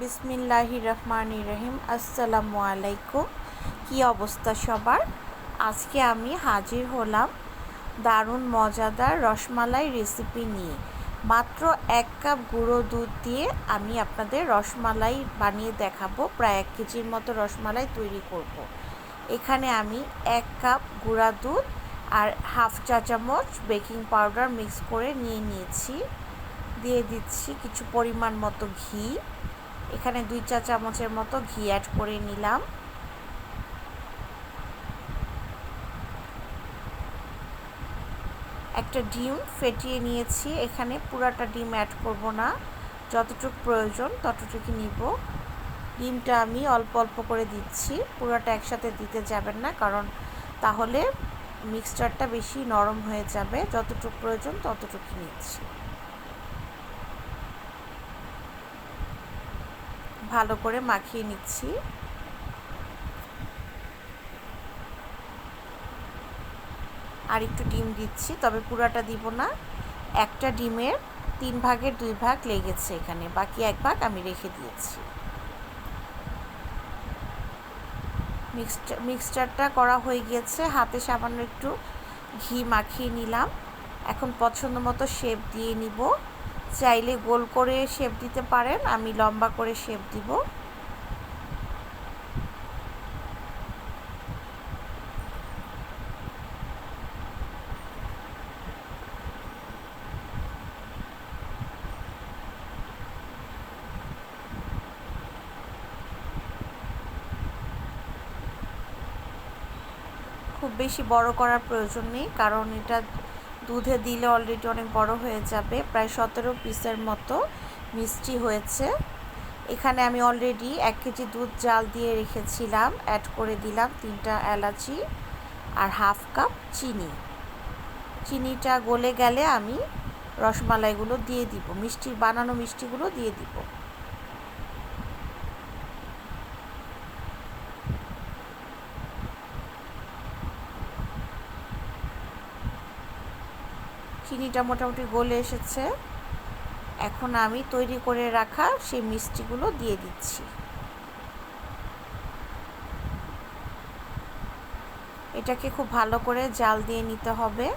বিসমিল্লাহি রহমান রহিম। আসসালামু আলাইকুম। কী অবস্থা সবার? আজকে আমি হাজির হলাম দারুণ মজাদার রসমালাই রেসিপি নিয়ে। মাত্র এক কাপ গুঁড়ো দুধ দিয়ে আমি আপনাদের রসমালাই বানিয়ে দেখাবো। প্রায় এক কেজির মতো রসমালাই তৈরি করব। এখানে আমি এক কাপ গুঁড়া দুধ আর হাফ চা চামচ বেকিং পাউডার মিক্স করে নিয়ে নিয়েছি। দিয়ে দিচ্ছি কিছু পরিমাণ মতো ঘি। এখানে দুই চা চামচের মতো ঘি অ্যাড করে নিলাম। একটা ডিম ফেটিয়ে নিয়েছি, এখানে পুরাটা ডিম অ্যাড করব না। যতটুকু প্রয়োজন ততটুকু নিব। ডিমটা আমি অল্প অল্প করে দিচ্ছি, পুরাটা একসাথে দিতে যাবেন না, কারণ তাহলে মিক্সচারটা বেশি নরম হয়ে যাবে। যতটুকু প্রয়োজন ততটুকু নিচ্ছি। ভালো করে মাখিয়ে নিচ্ছি। আর একটু ডিম দিচ্ছি, তবে পুরাটা দিব না। একটা ডিমের তিন ভাগের দুই ভাগ লেগেছে এখানে, বাকি এক ভাগ আমি রেখে দিয়েছি। মিক্সচার মিক্সচারটা করা হয়ে গিয়েছে, হাতে সামান্য একটু ঘি মাখিয়ে নিলাম। এখন পছন্দ মতো শেপ দিয়ে নিব। চাইলে গোল করে শেপ দিতে পারেন, আমি লম্বা করে শেপ দিব। খুব বেশি বড় করার প্রয়োজন নেই, কারণ এটা দুধে দিলে অলরেডি অনেক বড় হয়ে যাবে। প্রায় সতেরো পিসের মতো মিষ্টি হয়েছে। এখানে আমি অলরেডি এক কেজি দুধ জাল দিয়ে রেখেছিলাম অ্যাড করে দিলাম তিনটা এলাচি আর হাফ কাপ চিনি। চিনিটা গলে গেলে আমি রসমালাইগুলো দিয়ে দিব মিষ্টি বানানো মিষ্টিগুলো দিয়ে দিব। চিনিটা মোটামুটি গলে এসেছে। এখন আমি তৈরি করে রাখা সেই মিষ্টিগুলো দিয়ে দিচ্ছি। এটাকে খুব ভালো করে জাল দিয়ে নিতে হবে।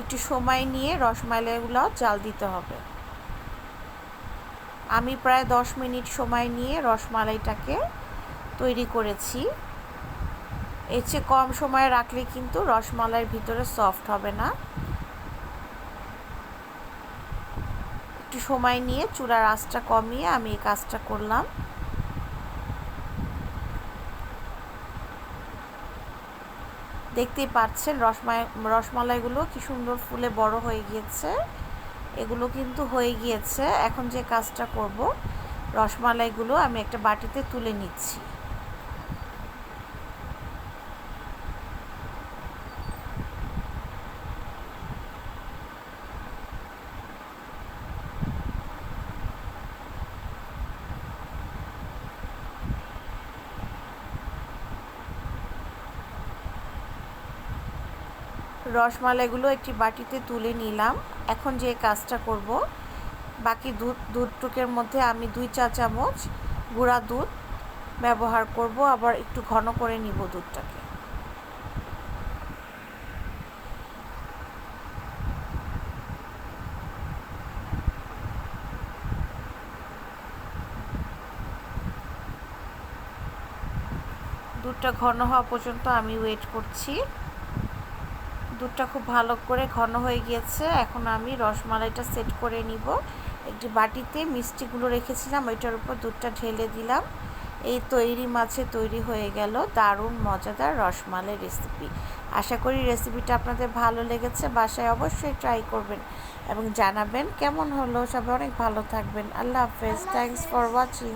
একটু সময় নিয়ে রসমালাইগুলো জাল দিতে হবে। আমি প্রায় দশ মিনিট সময় নিয়ে রসমালাইটাকে তৈরি করেছি। এর চেয়ে কম সময়ে রাখলে কিন্তু রসমালাইয়ের ভিতরে সফট হবে না। একটু সময় নিয়ে চূড়ার আঁচটা কমিয়ে আমি এই কাজটা করলাম। দেখতেই পাচ্ছেন রসমাই রসমালাইগুলো কি সুন্দর ফুলে বড় হয়ে গিয়েছে। এগুলো কিন্তু হয়ে গিয়েছে। এখন যে কাজটা করব, রসমালাইগুলো আমি একটা বাটিতে তুলে নিচ্ছি। রসমালাইগুলো একটি বাটিতে তুলে নিলাম। এখন যে কাজটা করব, বাকি দুধ, দুধটুকের মধ্যে আমি দুই চা চামচ গুঁড়া দুধ ব্যবহার করব, আবার একটু ঘন করে নিব দুধটাকে। দুধটা ঘন হওয়া পর্যন্ত আমি ওয়েট করছি। দুধটা খুব ভালো করে ঘন হয়ে গিয়েছে। এখন আমি রসমালাইটা সেট করে নিব। একটি বাটিতে মিষ্টিগুলো রেখেছিলাম ওইটার উপর দুধটা ঢেলে দিলাম। এই তৈরি মাছে তৈরি হয়ে গেল দারুণ মজাদার রসমালাই রেসিপি। আশা করি রেসিপিটা আপনাদের ভালো লেগেছে বাসায় অবশ্যই ট্রাই করবেন এবং জানাবেন কেমন হলো। সবাই অনেক ভালো থাকবেন। আল্লাহ হাফেজ। Thanks for watching